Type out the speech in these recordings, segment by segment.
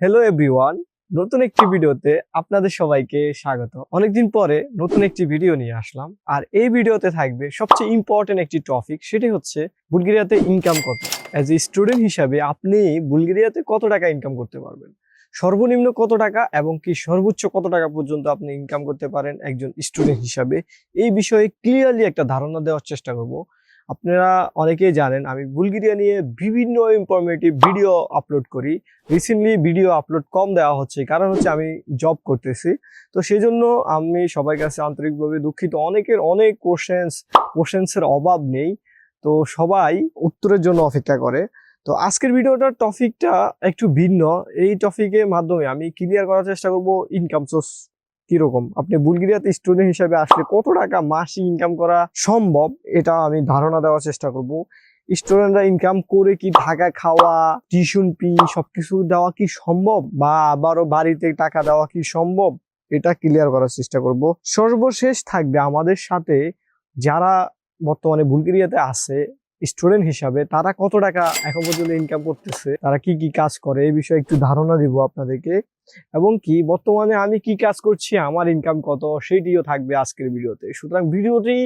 Hello everyone নতুন একটি ভিডিওতে আপনাদের সবাইকে স্বাগত। অনেকদিন পরে নতুন একটি ভিডিও নিয়ে আসলাম। আর এই ভিডিওতে থাকবে সবচেয়ে ইম্পর্টেন্ট একটি টপিক সেটি হচ্ছে বুলগেরিয়াতে ইনকাম কত। অ্যাজ এ স্টুডেন্ট হিসাবে আপনি বুলগেরিয়াতে কত টাকা ইনকাম করতে পারবেন? সর্বনিম্ন কত টাকা এবং কি সর্বোচ্চ কত টাকা পর্যন্ত আপনি ইনকাম করতে পারেন একজন স্টুডেন্ট হিসাবে? এই বিষয়ে ক্লিয়ারলি একটা ধারণা দেওয়ার চেষ্টা করব। আপনারা অনেকেই জানেন, আমি বুলগেরিয়া নিয়ে বিভিন্ন ইনফরমেটিভ ভিডিও আপলোড করি। রিসেন্টলি ভিডিও আপলোড কম দেওয়া হচ্ছে কারণ হচ্ছে আমি জব করতেছি। তো সেই জন্য আমি সবাই কাছে আন্তরিকভাবে দুঃখিত। অনেকের অনেক কোশ্চেন্স কোশ্চেন্সের অভাব নেই। তো সবাই উত্তরের জন্য অপেক্ষা করে। তো আজকের ভিডিওটার টপিকটা একটু ভিন্ন। এই টপিকের মাধ্যমে আমি ক্লিয়ার করার চেষ্টা করব ইনকাম সোর্স কীরকম? আপনি বুলগেরিয়াতে স্টুডেন্ট হিসেবে আসলে কত টাকা মাসিক ইনকাম করা সম্ভব? এটা আমি ধারণা দেওয়ার চেষ্টা করব। স্টুডেন্টরা ইনকাম করে কি থাকা খাওয়া টিউশন ফি সবকিছু দেওয়া কি সম্ভব? বা আবারও বাড়িতে টাকা দেওয়া কি সম্ভব? এটা ক্লিয়ার করার চেষ্টা করব। সর্বশেষ থাকবে আমাদের সাথে যারা বর্তমানে বুলগেরিয়াতে আছে স্টুডেন্ট হিসাবে তারা কত টাকা এখন পর্যন্ত ইনকাম করতেছে, তারা কি কি কাজ করে, এই বিষয়ে একটু ধারণা দিব আপনাদেরকে। এবং কি, বর্তমানে আমি কি কাজ করছি, আমার ইনকাম কত, সেটিও থাকবে আজকের ভিডিওতে। সুতরাং ভিডিওটি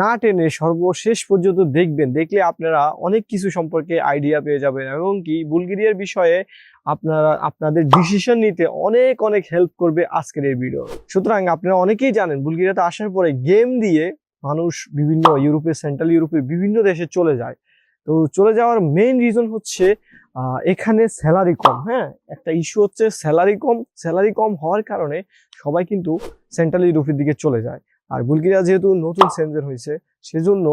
না টেনে সর্বশেষ পর্যন্ত দেখবেন, দেখলে আপনারা অনেক কিছু সম্পর্কে আইডিয়া পেয়ে যাবেন। এবং কি, বুলগেরিয়ার বিষয়ে আপনারা, আপনাদের ডিসিশন নিতে অনেক অনেক হেল্প করবে আজকের এই ভিডিও সুতরাং আপনারা অনেকেই জানেন, বুলগেরিয়াতে আসার পরে গেম দিয়ে মানুষ বিভিন্ন ইউরোপে, সেন্ট্রাল ইউরোপে, বিভিন্ন দেশে চলে যায়। তো চলে যাওয়ার মেইন রিজন হচ্ছে এখানে স্যালারি কম হ্যাঁ? একটা ইস্যু হচ্ছে স্যালারি কম স্যালারি কম হওয়ার কারণে সবাই কিন্তু সেন্ট্রাল ইউরোপের দিকে চলে যায়। আর বুলগেরিয়া যেহেতু নতুন সেন্সার হয়েছে, সেজন্য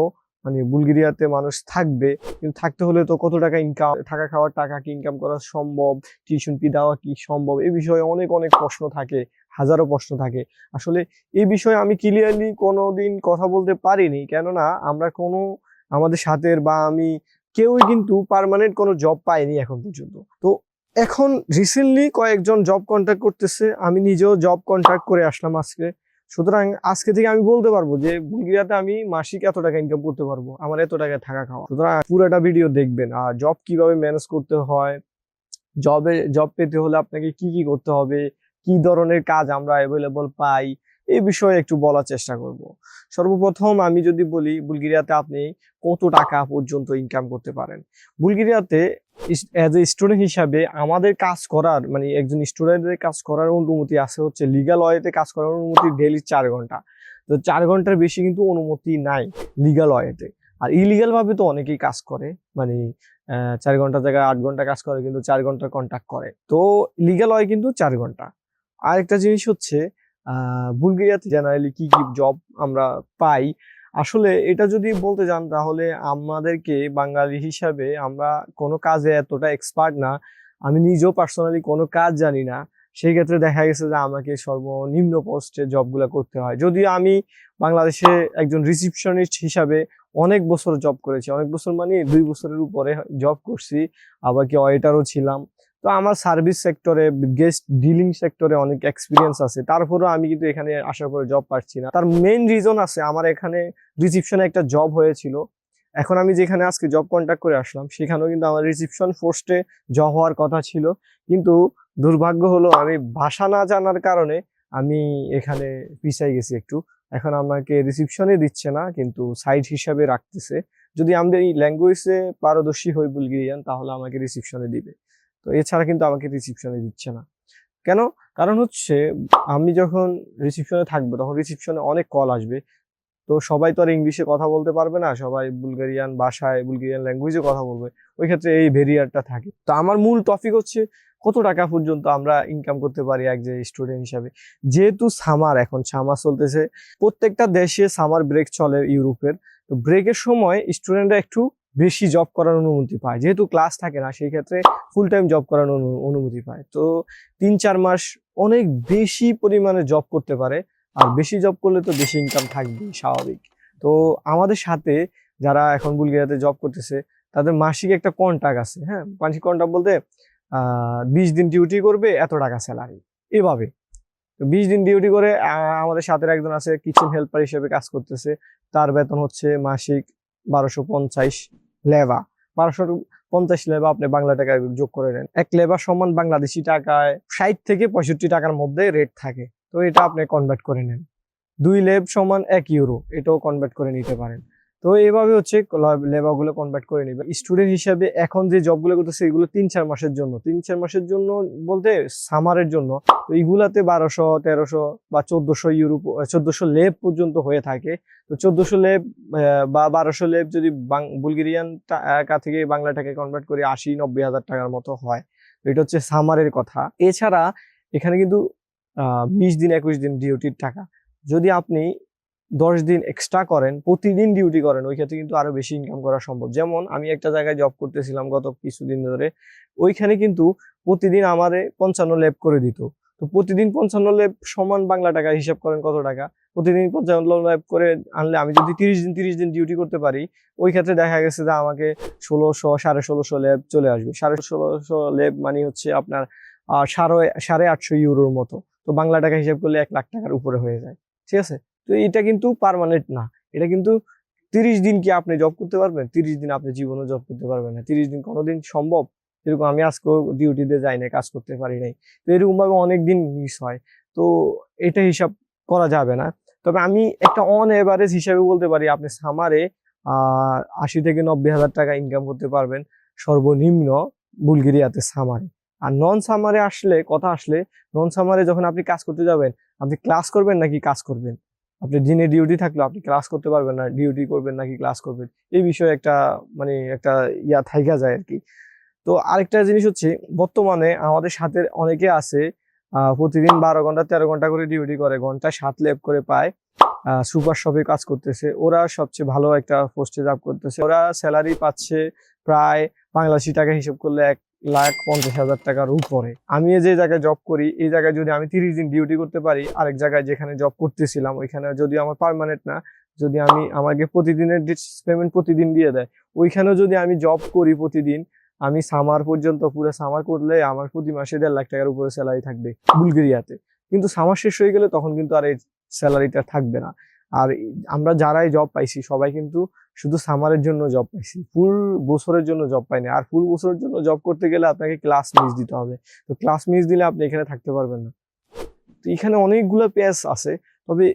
মানে বুলগেরিয়াতে মানুষ থাকবে, কিন্তু থাকতে হলে তো কত টাকা ইনকাম থাকা খাওয়ার টাকা কি ইনকাম করা সম্ভব টিউশন ফি দেওয়া কি সম্ভব, এ বিষয়ে অনেক অনেক প্রশ্ন থাকে। হাজারো প্রশ্ন থাকে। আসলে এই বিষয়ে আমি ক্লিয়ারলি কোনোদিন কথা বলতে পারিনি। কেননা আমরা কোনো আমাদের সাথের বা আমি কেউই কিন্তু পার্মানেন্ট কোনো জব পাইনি এখন পর্যন্ত। তো এখন রিসেন্টলি কয়েকজন জব কন্ট্যাক্ট করতেছে। আমি নিজেও জব কন্ট্যাক্ট করে আসলাম আজকে। সুতরাং আজকে থেকে আমি বলতে পারব যে বুলগেরিয়াতে আমি মাসিক এত টাকা ইনকাম করতে পারব। আমার এত টাকা থাকা খাওয়া। সুতরাং পুরোটা ভিডিও দেখবেন। আর জব কীভাবে ম্যানেজ করতে হয়? জবে জব পেতে হলে আপনাকে কি কি করতে হবে? কি ধরনের কাজ আমরা অ্যাভেলেবল পাই, এই বিষয়ে একটু বলার চেষ্টা করব। সর্বপ্রথম আমি যদি বলি, বুলগেরিয়াতে আপনি কত টাকা পর্যন্ত ইনকাম করতে পারেন? বুলগেরিয়াতে অ্যাজ এ স্টুডেন্ট হিসাবে আমাদের কাজ করার মানে একজন স্টুডেন্টের কাজ করার অনুমতি আছে হচ্ছে লিগাল ওয়েতে কাজ করার অনুমতি ডেলি চার ঘণ্টা। তো চার ঘণ্টার বেশি কিন্তু অনুমতি নাই লিগাল ওয়েতে আর ইলিগাল ভাবে তো অনেকেই কাজ করে মানে চার ঘণ্টা জায়গায় আট ঘণ্টা কাজ করে, কিন্তু চার ঘণ্টা কন্ট্যাক্ট করে। তো লিগাল হয় কিন্তু চার ঘণ্টা। আরেকটা জিনিস হচ্ছে বুলগেরিয়াতে জেনারেলি কি কি জব আমরা পাই, আসলে এটা যদি বলতে যান তাহলে আমাদেরকে বাঙালি হিসাবে আমরা কোনো কাজে এতটা এক্সপার্ট না, আমি নিজেও পার্সোনালি কোনো কাজ জানি না, সেই ক্ষেত্রে দেখা গেছে যে আমাকে সর্বনিম্ন পোস্টে জবগুলো করতে হয়। যদিও আমি বাংলাদেশে একজন রিসিপশনিস্ট হিসাবে অনেক বছর জব করেছি, অনেক বছর মানে দুই বছরের উপরে জব করছি, আবার কি ওয়েটারও ছিলাম। তো আমার সার্ভিস সেক্টরে গেস্ট ডিলিং সেক্টরে অনেক এক্সপিরিয়েন্স আছে। তারপরেও আমি কিন্তু এখানে আসার পরে জব পাচ্ছি না। তার মেইন রিজন আছে, আমার এখানে রিসিপশনে একটা জব হয়েছিল। এখন আমি যেখানে আজকে জব কন্ট্যাক্ট করে আসলাম, সেখানেও কিন্তু আমার রিসিপশন পোস্টে জব হওয়ার কথা ছিল। কিন্তু দুর্ভাগ্য হলো, আমি ভাষা না জানার কারণে আমি এখানে পিছাই গেছি একটু। এখন আমাকে রিসিপশনে দিচ্ছে না, কিন্তু সাইড হিসাবে রাখতেছে। যদি আমি ল্যাঙ্গুয়েজে পারদর্শী হই বুলগেরিয়ান, তাহলে আমাকে রিসিপশনে দিবে। তো এছাড়া কিন্তু আমাকে রিসিপশনে দিচ্ছে না। কেন? কারণ হচ্ছে আমি যখন রিসিপশনে থাকব তখন রিসিপশনে অনেক কল আসবে। তো সবাই তো আর ইংলিশে কথা বলতে পারবে না, সবাই বুলগেরিয়ান ভাষায় বুলগেরিয়ান ল্যাঙ্গুয়েজে কথা বলবে। ওই ক্ষেত্রে এই ভেরিয়ারটা থাকে। তো আমার মূল টপিক হচ্ছে কত টাকা পর্যন্ত আমরা ইনকাম করতে পারি এক যে স্টুডেন্ট হিসাবে। যেহেতু সামার এখন সামার চলতেছে, প্রত্যেকটা দেশে সামার ব্রেক চলে ইউরোপের তো ব্রেকের সময় স্টুডেন্টরা একটু বেশি জব করার অনুমতি পায়। যেহেতু ক্লাস থাকে না, সেই ক্ষেত্রে ফুল টাইম জব করার অনু- অনুমতি পায়। তো তিন চার মাস অনেক বেশি পরিমাণে জব করতে পারে। আর বেশি জব করলে তো বেশি ইনকাম থাকবেই, স্বাভাবিক। তো আমাদের সাথে যারা এখন বুলগেরিয়াতে জব করতেছে, তাদের মাসিক একটা কন্ট্রাক্ট আছে হ্যাঁ? মাসিক কন্ট্রাক্ট বলতে বিশ দিন ডিউটি করবে, এত টাকা স্যালারি এভাবে। তো বিশ দিন ডিউটি করে আমাদের সাথে একজন আছে কিচেন হেল্পার হিসেবে কাজ করতেছে। তার বেতন হচ্ছে মাসিক বারোশো পঞ্চাশ। লেভা বারোশো পঞ্চাশ লেবা আপনি বাংলা টাকায় যোগ করে নেন। এক লেবার সমান বাংলাদেশি টাকায় ষাট থেকে পঁয়ষট্টি টাকার মধ্যে রেট থাকে। তো এটা আপনি কনভার্ট করে নেন। দুই লেব সমান এক ইউরো এটাও কনভার্ট করে নিতে পারেন। তো এইভাবে হচ্ছে লেবারগুলো কনভার্ট করে নিবে। স্টুডেন্ট হিসাবে এখন যে জবগুলো করতেছে, এগুলো তিন, চার মাসের জন্য। তিন, চার মাসের জন্য বলতে সামারের জন্য। তো এইগুলাতে বারোশো, তেরোশো বা চোদ্দশো ইউরো চোদ্দশো লেব পর্যন্ত হয়ে থাকে। তো চোদ্দশো লেব বা বারোশো লেব যদি বুলগেরিয়ান টাকা থেকে বাংলা টাকায় কনভার্ট করে আশি, নব্বই হাজার টাকার মতো হয়। এটা হচ্ছে সামারের কথা। এছাড়া এখানে কিন্তু বিশ দিন, একুশ দিন ডিউটির টাকা। যদি আপনি দশ দিন এক্সট্রা করেন, প্রতিদিন ডিউটি করেন, ওই ক্ষেত্রে কিন্তু আরও বেশি ইনকাম করা সম্ভব। যেমন আমি একটা জায়গায় জব করতেছিলাম গত কিছুদিন ধরে, ওইখানে কিন্তু প্রতিদিন আমারে পঞ্চান্ন লেব করে দিত। তো প্রতিদিন পঞ্চান্ন লেব সমান বাংলা টাকা হিসাব করেন কত টাকা? প্রতিদিন পঞ্চান্ন লেব করে আনলে আমি যদি তিরিশ দিন তিরিশ দিন ডিউটি করতে পারি, ওই ক্ষেত্রে দেখা গেছে যে আমাকে ষোলোশো, সাড়ে ষোলোশো লেব চলে আসবে। সাড়ে ষোলোশো লেব মানে হচ্ছে আপনার সাড়ে সাড়ে আটশো ইউরোর মতো। তো বাংলা টাকা হিসাব করলে এক লাখ টাকার উপরে হয়ে যায়। ঠিক আছে? তো এটা কিন্তু পার্মানেন্ট না। এটা কিন্তু তিরিশ দিন কি আপনি জব করতে পারবেন? তিরিশ দিন আপনি জীবনে জব করতে পারবেন না। তিরিশ দিন কোনোদিন সম্ভব? যেরকম আমি আজকেও ডিউটিতে যাই না কাজ করতে পারি নাই। তো এরকম ভাবে অনেক দিন মিস হয়। তো এটা হিসাব করা যাবে না। তবে আমি একটা অন এভারেজ হিসাবে বলতে পারি, আপনি সামারে আশি থেকে নব্বই হাজার টাকা ইনকাম করতে পারবেন। সর্বনিম্ন বুলগেরিয়াতে সামারে আর নন সামারে আসলে, কথা আসলে নন সামারে যখন আপনি কাজ করতে যাবেন, আপনি ক্লাস করবেন নাকি কাজ করবেন? আপনি দিনে ডিউটি থাকলে আপনি ক্লাস করতে পারবেন না ডিউটি করবেন নাকি ক্লাস করবেন, এই বিষয়ে একটা মানে একটা ইয়া থাইকা যায় আর কি তো আরেকটা জিনিস হচ্ছে, বর্তমানে আমাদের সাথে অনেকে আছে প্রতিদিন বারো ঘণ্টা, তেরো ঘণ্টা করে ডিউটি করে ঘন্টায় সাত লেব করে পায় সুপার শপে কাজ করতেছে, ওরা সবচেয়ে ভালো একটা পোস্টে জব করতেছে, ওরা স্যালারি পাচ্ছে প্রায় বাংলাদেশি টাকা হিসেব করলে এক লাখ পঞ্চাশ হাজার টাকার উপরে। আমি যে জায়গায় জব করি, এই জায়গায় যদি আমি তিরিশ দিন ডিউটি করতে পারি, আরেক জায়গায় যেখানে জব করতেছিলাম, ওইখানে যদি আমার পার্মানেন্ট না, যদি আমি আমাকে প্রতিদিনের পেমেন্ট প্রতিদিন দিয়ে দেয়, ওইখানেও যদি আমি জব করি প্রতিদিন, আমি সামার পর্যন্ত পুরো সামার করলে আমার প্রতি মাসে দেড় লাখ টাকার উপরে স্যালারি থাকবে বুলগেরিয়াতে। কিন্তু সামার শেষ হয়ে গেলে তখন কিন্তু আর এই স্যালারিটা থাকবে না। আর আমরা যারাই জব পাইছি, সবাই কিন্তু শুধু সামারের জন্য জব পাইছি। ফুল বছরের জন্য জব পাইনি। আর ফুল বছরের জন্য জব করতে গেলে আপনাকে ক্লাস মিস দিতে হবে। তো ক্লাস মিস দিলে আপনি এখানে থাকতে পারবেন না। তো এখানে অনেকগুলো পেস আছে। তবে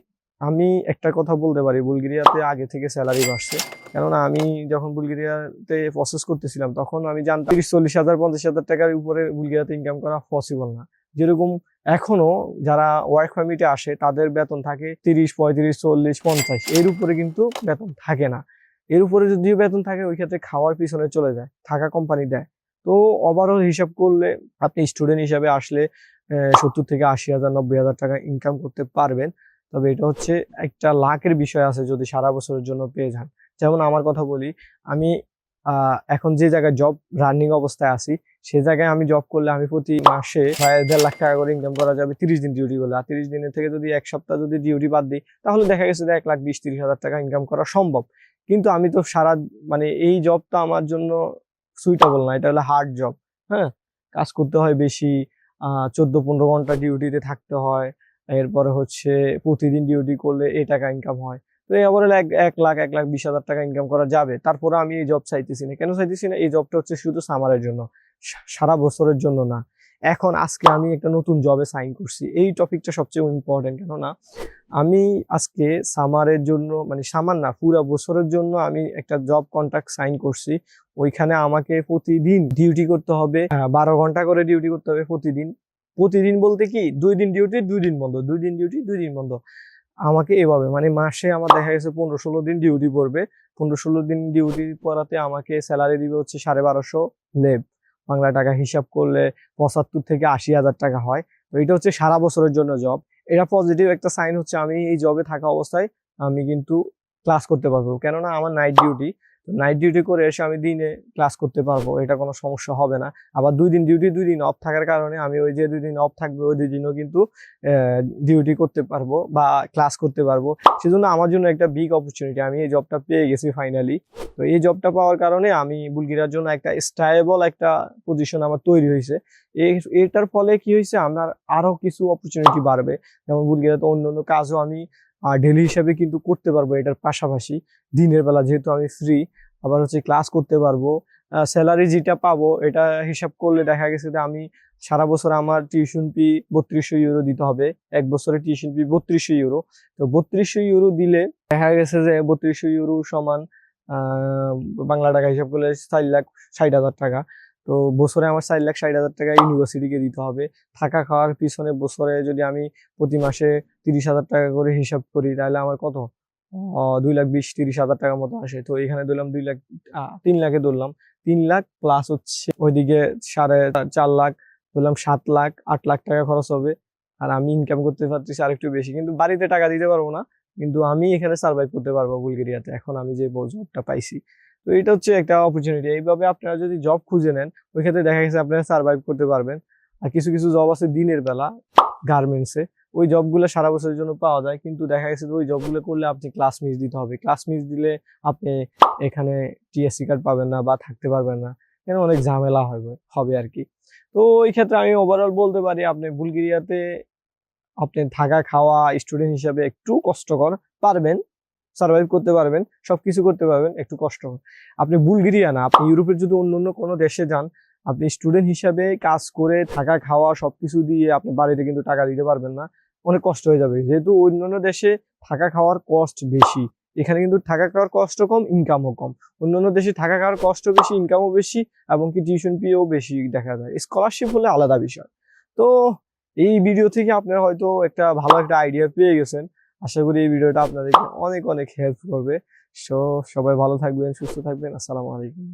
আমি একটা কথা বলতে পারি, বুলগেরিয়াতে আগে থেকে স্যালারি বাড়ছে। কেননা আমি যখন বুলগেরিয়াতে প্রসেস করতেছিলাম, তখন আমি জানতাম চল্লিশ হাজার, পঞ্চাশ হাজার টাকার উপরে বুলগেরিয়াতে ইনকাম করা পসিবল না। যেরকম এখনও যারা ওয়ার্ক পারমিটে আসে, তাদের বেতন থাকে তিরিশ, পঁয়ত্রিশ, চল্লিশ, পঞ্চাশ। এর উপরে কিন্তু বেতন থাকে না। এর উপরে যদিও বেতন থাকে, ওই ক্ষেত্রে খাওয়ার পিছনে চলে যায়, থাকা কোম্পানি দেয়। তো ওভারঅল হিসাব করলে আপনি স্টুডেন্ট হিসাবে আসলে সত্তর থেকে আশি হাজার, নব্বই হাজার টাকা ইনকাম করতে পারবেন। তবে এটা হচ্ছে একটা লাখের বিষয় আছে যদি সারা বছরের জন্য পেয়ে যান। যেমন আমার কথা বলি, আমি এখন যে জায়গায় জব রানিং অবস্থায় আছি, সে জায়গায় আমি জব করলে আমি প্রতি মাসে প্রায় দেড় লাখ টাকা করে ইনকাম করা যাবে তিরিশ দিন ডিউটি করলে আর তিরিশ দিনের থেকে যদি এক সপ্তাহ যদি ডিউটি বাদ দিই, তাহলে দেখা গেছে যে এক লাখ বিশ, তিরিশ হাজার টাকা ইনকাম করা সম্ভব। কিন্তু আমি তো সারা মানে এই জবটা আমার জন্য সুইটেবল না, এটা হলো হার্ড জব হ্যাঁ? কাজ করতে হয় বেশি চোদ্দ, পনেরো ঘণ্টা ডিউটিতে থাকতে হয়, এরপরে হচ্ছে প্রতিদিন ডিউটি করলে এই টাকা ইনকাম হয়। এক এক লাখ এক লাখ বিশ হাজার টাকা ইনকাম করা যাবে। তারপরে আমি এই জব চাইতেছি না। কেন চাইতেছি না? এই জবটা হচ্ছে শুধু সামারের জন্য। সারা বছরের জন্য না। এখন আজকে আমি একটা নতুন জবে সাইন করছি। এই টপিকটা সবচেয়ে ইম্পর্টেন্ট কেননা, আমি আজকে সামারের জন্য মানে সামার না, পুরো বছরের জন্য আমি একটা জব কন্ট্রাক্ট সাইন করছি। ওইখানে আমাকে প্রতিদিন ডিউটি করতে হবে। বারো ঘণ্টা করে ডিউটি করতে হবে প্রতিদিন। প্রতিদিন বলতে কি? দুই দিন ডিউটি দুই দিন বন্ধ। দুই দিন ডিউটি দুই দিন বন্ধ। আমাকে এভাবে মানে মাসে আমার দেখা গেছে পনেরো ষোলো দিন ডিউটি পড়বে। পনেরো ষোলো দিন ডিউটি পড়াতে আমাকে স্যালারি দিবে হচ্ছে সাড়ে বারোশো লেব বাংলা টাকা হিসাব করলে পঁচাত্তর থেকে আশি হাজার টাকা হয়। তো এটা হচ্ছে সারা বছরের জন্য জব এটা পজিটিভ একটা সাইন হচ্ছে আমি এই জবে থাকা অবস্থায় আমি কিন্তু ক্লাস করতে পারব। কেননা আমার নাইট ডিউটি নাইট ডিউটি করে এসে আমি দিনে ক্লাস করতে পারব, এটা কোনো সমস্যা হবে না। আবার দুই দিন ডিউটি দুই দিন অফ থাকার কারণে আমি ওই যে দুই দিন অফ থাকবে, ওই দুই দিনও কিন্তু ডিউটি করতে পারব বা ক্লাস করতে পারব। সেজন্য আমার জন্য একটা বিগ অপরচুনিটি আমি এই জবটা পেয়ে গেছি ফাইনালি তো এই জবটা পাওয়ার কারণে আমি বুলগিরার জন্য একটা স্টাইবল একটা পজিশন আমার তৈরি হয়েছে। এটার ফলে কি হয়েছে? আমার আরও কিছু অপরচুনিটি বাড়বে। যেমন বুলগিরাতে অন্য অন্য কাজও আমি ডেলি হিসাবে কিন্তু করতে পারব এটার পাশাপাশি। দিনের বেলা যেহেতু আমি ফ্রি আবার হচ্ছে ক্লাস করতে পারব স্যালারি যেটা পাবো, এটা হিসাব করলে দেখা গেছে যে আমি সারা বছর আমার টিউশন ফি বত্রিশশো ইউরো দিতে হবে, এক বছরের টিউশন ফি বত্রিশশো ইউরো তো বত্রিশশো ইউরো দিলে দেখা গেছে যে বত্রিশশো ইউরো সমান বাংলা টাকা হিসাব করলে চার লাখ ষাট হাজার টাকা। তো বছরে আমার চার লাখ ষাট হাজার টাকা ইউনিভার্সিটিকে দিতে হবে। থাকা খাওয়ার পিছনে বছরে যদি আমি প্রতি মাসে তিরিশ হাজার টাকা করে হিসাব করি, তাহলে আমার কত? দুই লাখ বিশ, তিরিশ হাজার টাকার মতো আসে। তো এখানে ধরলাম দুই লাখ তিন লাখে ধরলাম। তিন লাখ প্লাস হচ্ছে ওইদিকে সাড়ে চার লাখ, ধরলাম সাত লাখ, আট লাখ টাকা খরচ হবে। আর আমি ইনকাম করতে পারতেছি আরেকটু বেশি, কিন্তু বাড়িতে টাকা দিতে পারব না। কিন্তু আমি এখানে সার্ভাইভ করতে পারব বুলগেরিয়াতে এখন আমি যে জবটা পাইছি। তো এটা হচ্ছে একটা অপরচুনিটি এইভাবে আপনারা যদি জব খুঁজে নেন, ওই ক্ষেত্রে দেখা গেছে আপনারা সার্ভাইভ করতে পারবেন। আর কিছু কিছু জব আছে দিনের বেলা গার্মেন্টসে ওই জবগুলো সারা বছরের জন্য পাওয়া যায়, কিন্তু দেখা গেছে ওই জবগুলো করলে আপনি ক্লাস মিস দিতে হবে। ক্লাস মিস দিলে আপনি এখানে টিএসসি কার্ড পাবেন না বা থাকতে পারবেন না। এখানে অনেক ঝামেলা হবে হবে আর কি। তো ওই ক্ষেত্রে আমি ওভারঅল বলতে পারি, আপনি বুলগেরিয়াতে আপনি থাকা, খাওয়া স্টুডেন্ট হিসাবে একটু কষ্টকর পারবেন। সার্ভাইভ করতে পারবেন, সবকিছু করতে পারবেন, একটু কষ্ট আপনি বুলগেরিয়া না, আপনি ইউরোপের যদি অন্য অন্য কোনো দেশে যান, আপনি স্টুডেন্ট হিসাবে কাজ করে থাকা, খাওয়া, সবকিছু দিয়ে আপনি বাড়িতে কিন্তু টাকা দিতে পারবেন না, অনেক কষ্ট হয়ে যাবে। যেহেতু অন্যান্য দেশে থাকা খাওয়ার কস্ট বেশি, এখানে কিন্তু থাকা খাওয়ার কষ্ট কম ইনকামও কম। অন্যান্য দেশে থাকা খাওয়ার কষ্ট বেশি ইনকামও বেশি, এবং কি টিউশন ফিও বেশি দেখা যায়। স্কলারশিপ হলে আলাদা বিষয়। তো এই ভিডিও থেকে আপনারা হয়তো একটা ভালো একটা আইডিয়া পেয়ে গেছেন। আশা করি এই ভিডিওটা আপনাদেরকে অনেক অনেক হেল্প করবে। সো সবাই ভালো থাকবেন, সুস্থ থাকবেন। আসসালামু আলাইকুম।